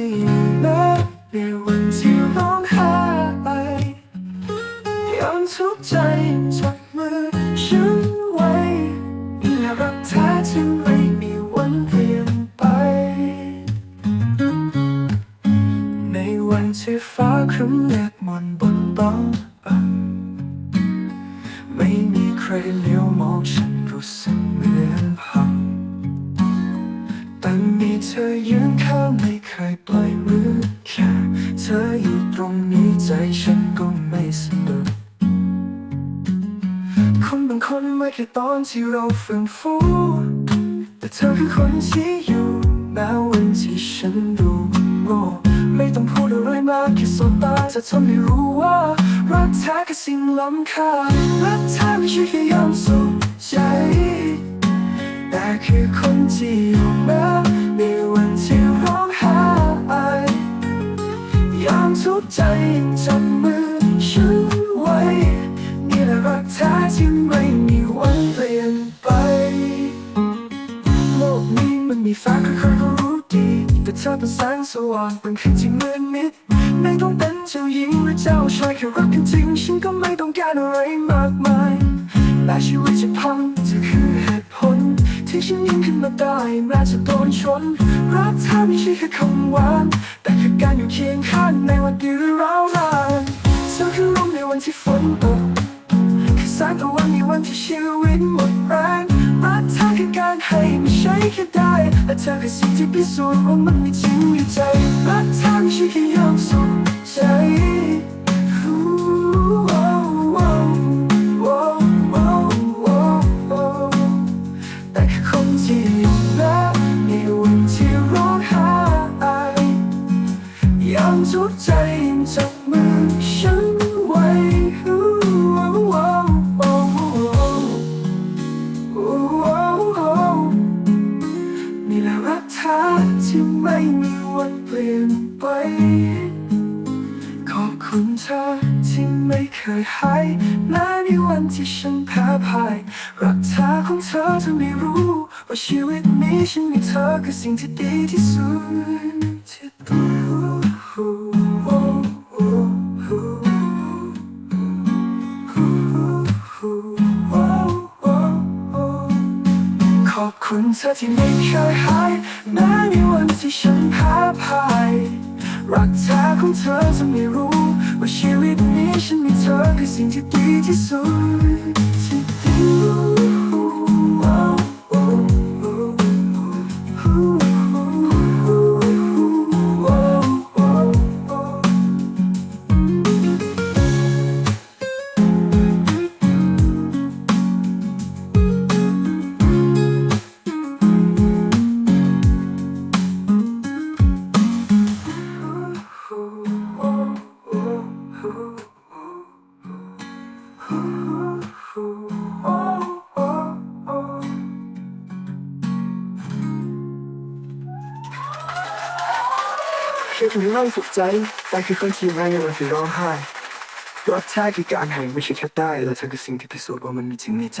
ที่นะในวันที่ร้องไห้ยอมทุกใจจับมือฉันไว้และรักแท้ที่ไม่มีวันเปลี่ยนไป ในวันที่ฟ้าครึ้มเมฆมนบนบ้องไม่มีใครเลี้ยวมองฉันรู้สึกเหมือนพังแต่มีเธอยืนข้างไม่ เคยปล่อยมือแค่เธออยู่ตรงนี้ใจฉันก็ไม่สะดุดคนบางคนไม่แค่ตอนที่เราฟื้นฟูแต่เธอคือคนที่อยู่แม้วันที่ฉันดูโง่ไม่ต้องพูดอะไรมากแค่สบตาจะทำให้รู้ว่ารักแท้คือสิ่งล้ำค่ารักแท้ไม่ใช่แค่ยามสุขใจ แต่คือคนที่อยู่แม้ ใจยังจับมือฉันไว้นี่แหละรักแท้ที่ไม่มีวันเปลี่ยนไป โลกนี้มันมีฟ้าใครๆก็รู้ดี แต่เธอเป็นแสงสว่างเป็นคืนที่มืดมิดไม่ต้องเป็นเจ้าหญิงหรือเจ้าชายแค่รักกันจริง ฉันก็ไม่ต้องการอะไรมากมายแต่ชีวิตจะพังจะคือ ที่ฉันยังขึ้นมาได้แม้จะโดนชน รักเธอไม่ใช่แค่คำหวาน แต่คือการอยู่เคียงข้างในวันที่ร้าวรานเธอคือลมในวันที่ฝนตกคือแสงตะวันในวันที่ชีวิตหมดแรงรักเธอคือการให้ไม่ใช่แค่ได้และเธอคือสิ่งที่พิสูจน์ว่ามันมีจริงอยู่ใจรักเธอไม่ใช่แค่ยอมสุขใจ หายแม้ในวันที่ฉันแพ้พ่าย รักเธอของเธอจะไม่รู้ ว่าชีวิตนี้ฉันมีเธอคือสิ่งที่ดีที่สุดที่ตัวขอบคุณเธอที่ไม่เคยหายแม้ในวันที่ฉันแพ้พ่าย รักแท้ของเธอจะไม่รู้ เธอคือสิ่งที่ ค่คนที่เราสุขใจ แต่คือคนที่ไม่เราที่ร้องไห้รักแท้คือการแห่งไม่ใช่แค่ได้และเธอคือสิ่งที่พิสูจน์ว่ามันมีจริงในใจ